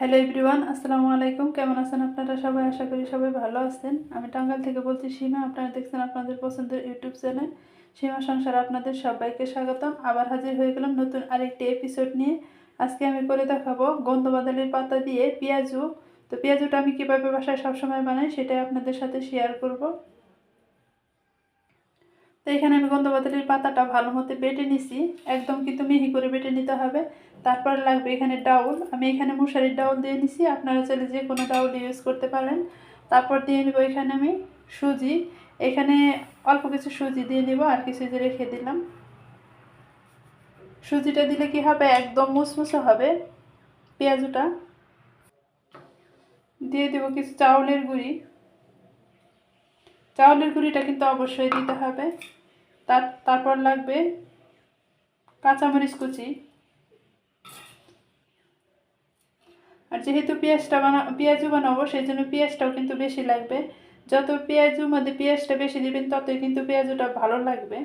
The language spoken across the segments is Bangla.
হ্যালো এভরিওয়ান আসসালামু আলাইকুম। কেমন আছেন আপনারা? সবাই আশা করি সবাই ভালো আছেন। আমি টাঙ্গাইল থেকে বলছি সীমা। আপনারা দেখছেন আপনাদের পছন্দের ইউটিউব চ্যানেল। সীমা সংসার আপনাদের সবাইকে স্বাগতম। আবার হাজির হয়ে গেলাম নতুন আরেকটি এপিসোড নিয়ে। আজকে আমি করে দেখাবো গন্ধবাদালির পাতা দিয়ে পেঁয়াজু। তো পেঁয়াজুটা আমি কীভাবে বাসায় সবসময় বানাই সেটাই আপনাদের সাথে শেয়ার করব। তো এখানে আমি গন্ধবাদালির পাতাটা ভালো মতো বেটে নিছি। একদম কিন্তু মিহি করে বেটে নিতে হবে। তারপর লাগবে এখানে ডাউল। আমি এখানে মশারির ডাউল দিয়ে নিছি। আপনারা চাইলে যে কোনো ডাউল ইউজ করতে পারেন। তারপর দিয়ে নিব এখানে আমি সুজি। এখানে অল্প কিছু সুজি দিয়ে নিব, আর কিছু যে রেখে দিলাম। সুজিটা দিলে কি হবে? একদম মুসমুসে হবে পেঁয়াজুটা। দিয়ে দেবো কিছু চাউলের গুঁড়ি। চাউলের গুঁড়িটা কিন্তু অবশ্যই দিতে হবে। তার, তারপর লাগবে কাঁচামরিচ কুচি। আর যেহেতু পেঁয়াজটা বানা পেঁয়াজু বানাবো সেই জন্য পেঁয়াজটাও কিন্তু বেশি লাগবে। যত পেঁয়াজুর মধ্যে পেঁয়াজটা বেশি দিবেন, ততই কিন্তু পেঁয়াজুটা ভালো লাগবে।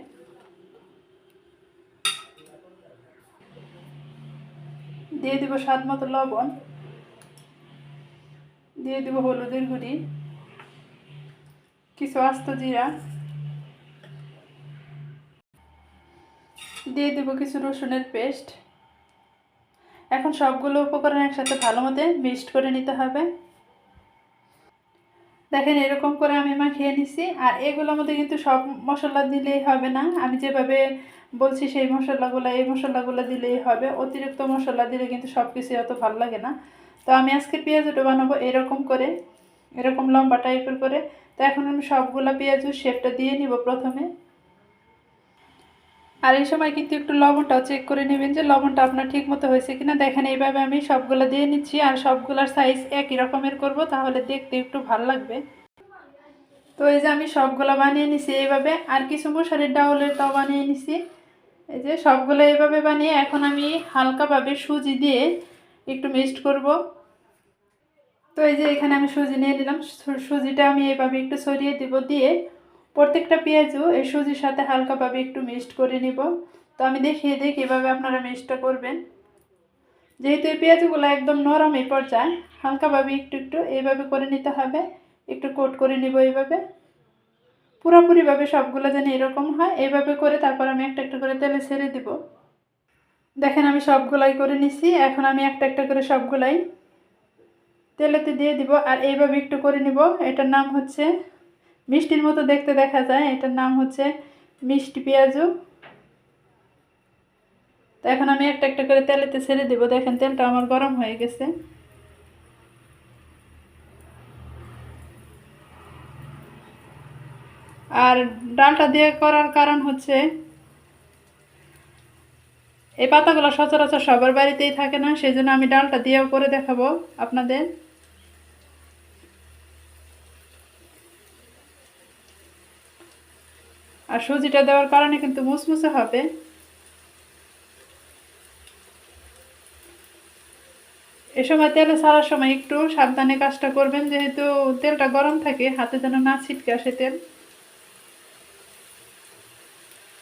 দিয়ে দিব স্বাদ মতো লবণ। দিয়ে দিব হলুদের গুঁড়ি। কিছু আস্ত জিরা। দিয়ে দেবো কিছু রসুনের পেস্ট। এখন সবগুলো উপকরণ একসাথে ভালো মতো মিক্সড করে নিতে হবে। দেখেন এরকম করে আমি মাখিয়ে নিছি, আর এগুলোর মধ্যে কিন্তু সব মশলা দিলেই হবে না। আমি যেভাবে বলছি সেই মশলাগুলো, এই মশলাগুলো দিলেই হবে। অতিরিক্ত মশলা দিলে কিন্তু সব কিছু অত ভালো লাগে না। তো আমি আজকে পেঁয়াজুটা বানাবো এরকম করে। এরকম লম্বা টাইপের করে। তো এখন আমি সবগুলো পেঁয়াজুর শেপটা দিয়ে নিব প্রথমে। আর এই সময় কিন্তু একটু লবণটাও চেক করে নেবেন যে লবণটা আপনার ঠিক মতো হয়েছে কিনা। দেখেন এইভাবে আমি সবগুলো দিয়ে নিচ্ছি আর সবগুলোর সাইজ একই রকমের করব, তাহলে দেখতে একটু ভালো লাগবে। তো এই যে আমি সবগুলো বানিয়ে নিছি এইভাবে, আর কিছু মশারির ডাউলেরটাও বানিয়ে নিছি। এই যে সবগুলো এইভাবে বানিয়ে এখন আমি হালকাভাবে সুজি দিয়ে একটু মিক্সড করব। তো এই যে এখানে আমি সুজি নিয়ে নিলাম। সুজিটা আমি এইভাবে একটু ছড়িয়ে দিব দিয়ে প্রত্যেকটা পেঁয়াজও এই সুজির সাথে হালকাভাবে একটু মিক্সড করে নিব। তো আমি দেখিয়ে দিই কীভাবে আপনারা মিক্সডটা করবেন। যেহেতু এই পেঁয়াজগুলো একদম নরম এই পর্যায়ে, হালকাভাবে একটু একটু এইভাবে করে নিতে হবে। একটু কোট করে নিব এইভাবে। পুরোপুরিভাবে সবগুলো যেন এরকম হয়, এইভাবে করে তারপর আমি একটা একটা করে তেলে ছেড়ে দিব। দেখেন আমি সবগুলাই করে নিছি। এখন আমি একটা একটা করে সবগুলাই তেলেতে দিয়ে দিব আর এইভাবে একটু করে নিব। এটার নাম হচ্ছে মিষ্টির মতো দেখতে দেখা যায়। এটার নাম হচ্ছে মিষ্টি পেঁয়াজু। তো এখন আমি একটা একটা করে তেলেতে ছেড়ে দেব। দেখেন তেলটা আমার গরম হয়ে গেছে। আর ডালটা দিয়ে করার কারণ হচ্ছে এই পাতাগুলো সচরাচর সবার বাড়িতেই থাকে না সেই জন্য আমি ডালটা দিয়েও করে দেখাবো আপনাদের। আর সুজিটা দেওয়ার কারণে কিন্তু মুসমুসে হবে। এ সময় তেলে ছাড়ার সময় একটু সাবধানে কাজটা করবেন, যেহেতু তেলটা গরম থাকে, হাতে যেন না ছিটকে আসে তেল।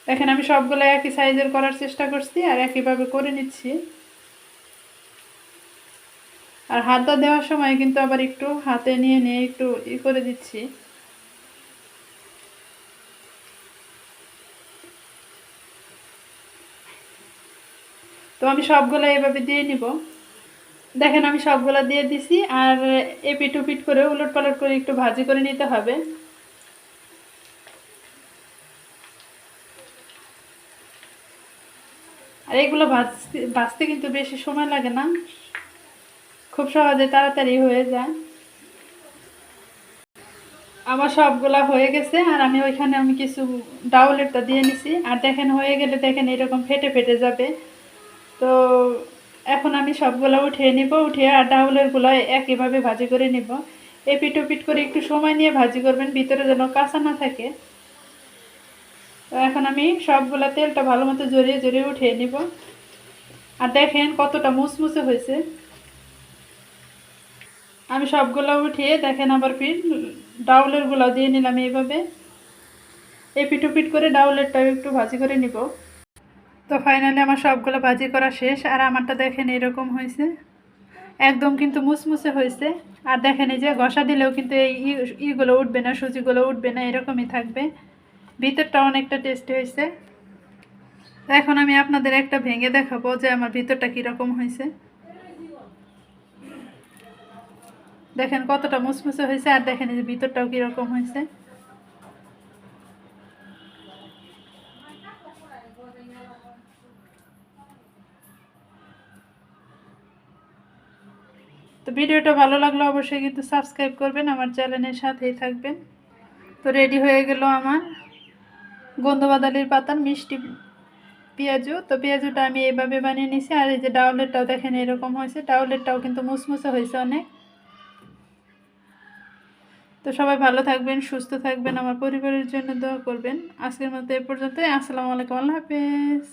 দেখেন, আমি সবগুলো একই সাইজের করার চেষ্টা করছি আর একইভাবে করে নিচ্ছি। আর হাতটা দেওয়ার সময় কিন্তু আবার একটু হাতে নিয়ে নিয়ে একটু ই করে দিচ্ছি। তো আমি সবগুলো এভাবে দিয়ে নিব। দেখেন আমি সবগুলো দিয়ে দিছি আর এপিট উপিট করে উলট পালট করে একটু ভাজি করে নিতে হবে। আর এগুলো ভাজতে ভাজতে কিন্তু বেশি সময় লাগে না। খুব সহজে তাড়াতাড়ি হয়ে যায়। আমার সবগুলা হয়ে গেছে আর আমি ওইখানে আমি কিছু ডাউলেটটা দিয়ে নিছি। আর দেখেন হয়ে গেলে দেখেন এরকম ফেটে ফেটে যাবে। তো এখন আমি সবগুলো উঠিয়ে নিব, উঠিয়ে আর ডাউলেরগুলো একইভাবে ভাজি করে নিব। এপিট ওপিট করে একটু সময় নিয়ে ভাজি করবেন, ভিতরে যেন কাঁচা না থাকে। তো এখন আমি সবগুলো তেলটা ভালো মতো জড়িয়ে জড়িয়ে উঠিয়ে নিব। আর দেখেন কতটা মুসমুসে হয়েছে। আমি সবগুলো উঠিয়ে দেখেন আবার ফির ডাউলেরগুলো দিয়ে নিলাম এইভাবে। এপিট ওপিট করে ডাউলেরটাও একটু ভাজি করে নিব। তো ফাইনালি আমার সবগুলো ভাজি করা শেষ, আর আমারটা দেখেন এরকম হয়েছে। একদম কিন্তু মুসমুসে হয়েছে। আর দেখেন এই যে ঘষা দিলেও কিন্তু এই ইগুলো উঠবে না, সুজিগুলো উঠবে না, এরকমই থাকবে। ভিতরটা অনেকটা টেস্টি হয়েছে। এখন আমি আপনাদের একটা ভেঙে দেখাবো যে আমার ভিতরটা কীরকম হয়েছে। দেখেন কতটা মুসমুসে হয়েছে, আর দেখেন এই যে ভিতরটাও কীরকম হয়েছে। তো ভিডিওটা ভালো লাগলে অবশ্যই কিন্তু সাবস্ক্রাইব করবেন, আমার চ্যানেলের সাথেই থাকবেন। তো রেডি হয়ে গেল আমার গন্ধবাদালির পাতার মিষ্টি পেঁয়াজু। তো পেঁয়াজুটা আমি এইভাবে বানিয়ে নিয়েছি আর এই যে ডাউলেরটাও দেখেন এরকম হয়েছে ডাউলেরটাও কিন্তু মুসমুসে হয়েছে অনেক। তো সবাই ভালো থাকবেন, সুস্থ থাকবেন, আমার পরিবারের জন্য দোয়া করবেন। আজকের মতো এ পর্যন্তই, আসসালামু আলাইকুম, আল্লাহ হাফেজ।